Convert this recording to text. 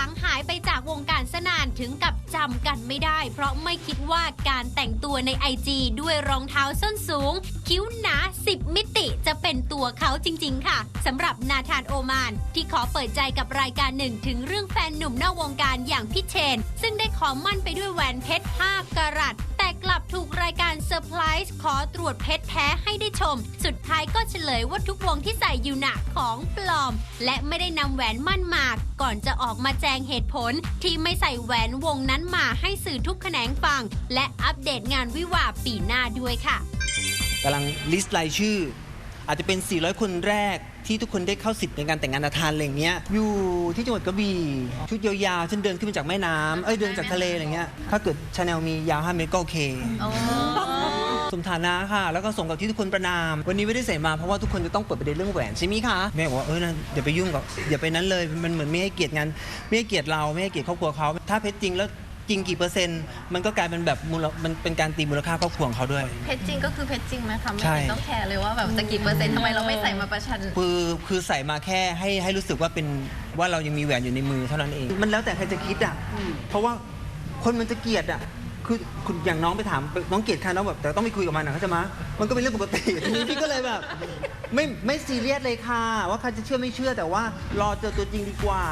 ลังหายไปจากวงการสนานถึงกับจำกันไม่ได้ เพราะไม่คิดว่าการแต่งตัวในไอจีด้วยรองเท้าส้นสูง คิ้วหนา 10 มิติจะเป็นตัวเขาจริง ๆ ค่ะสำหรับนาธานโอมาน ที่ขอเปิดใจกับรายการหนึ่งถึงเรื่องแฟนหนุ่มนอกวงการอย่างพี่เชน ซึ่งได้ขอมั่นไปด้วยแหวนเพชร 5กะรัตแต่กลับถูกรายการเซอร์ไพร ขอตรวจเพชรแท้ให้ได้ชม สุดท้ายก็เฉลยว่าทุกวงที่ใส่อยู่หนักของปลอม และไม่ได้นำแหวนมั่นมา ก่อนจะออกมาแจงเหตุผล ที่ไม่ใส่แหวนวงนั้นมาให้สื่อทุกแขนงฟัง และอัปเดตงานวิวาห์ปีหน้าด้วยค่ะกำลังลิสต์รายชื่อ อาจจะเป็น 400 คนแรกที่ทุกคนได้เข้าสิทธิ์ในการแต่งงานนาทานอะไรอย่างเงี้ย อยู่ที่จังหวัดกระบี่ชุดยาวๆฉันเดินขึ้นมาจากแม่น้ำเอ้ยเดินจากทะเลอะไรเงี้ย ถ้าเกิดชาแนลมียาว 5 เมตรก็โอเค สมฐานะค่ะ แล้วก็สมกับที่ทุกคนประนาม วันนี้ไม่ได้ใส่มาเพราะว่าทุกคนจะต้องเปิดประเด็นเรื่องแหวนใช่ไหมคะแม่บอกว่าเออนะอย่าไปยุ่งกับอย่าไปนั้นเลยมันเหมือนไม่ให้เกียรติงานไม่ให้เกียรติเราไม่ให้เกียรติครอบครัวเขาถ้าเพชรจริงแล้วจริงกี่เปอร์เซ็นต์มันก็กลายเป็นแบบมูลมันเป็นการตีมูลค่าครอบครัวของเขาด้วย เพชรจริงก็คือเพชรจริงไหมคะไม่ใช่ เห็นต้องแคร์เลยว่าแบบจะกี่เปอร์เซ็นต์ทำไมเราไม่ใส่มาประชัน คือคือใส่มาแค่ให้ให้รู้สึกว่าเป็นว่าเรายังมีแหวนอยู่ในมือเท่านั้นเอง มันแล้วแต่ใครจะคิดอะ เพราะว่าคนมันจะเกลียดอะ คือคุณอย่างน้องไปถามน้องเกลียดค่ะน้องแบบแต่ต้องไปคุยกับมันนะเขาใจะมามันก็เป็นเรื่องปกติ ทีนี้พี่ก็เลยแบบ ไม่ไม่ซีเรียสเลยค่ะ ว่าใครจะเชื่อไม่เชื่อแต่ว่ารอเจอตัวจริงดีกว่า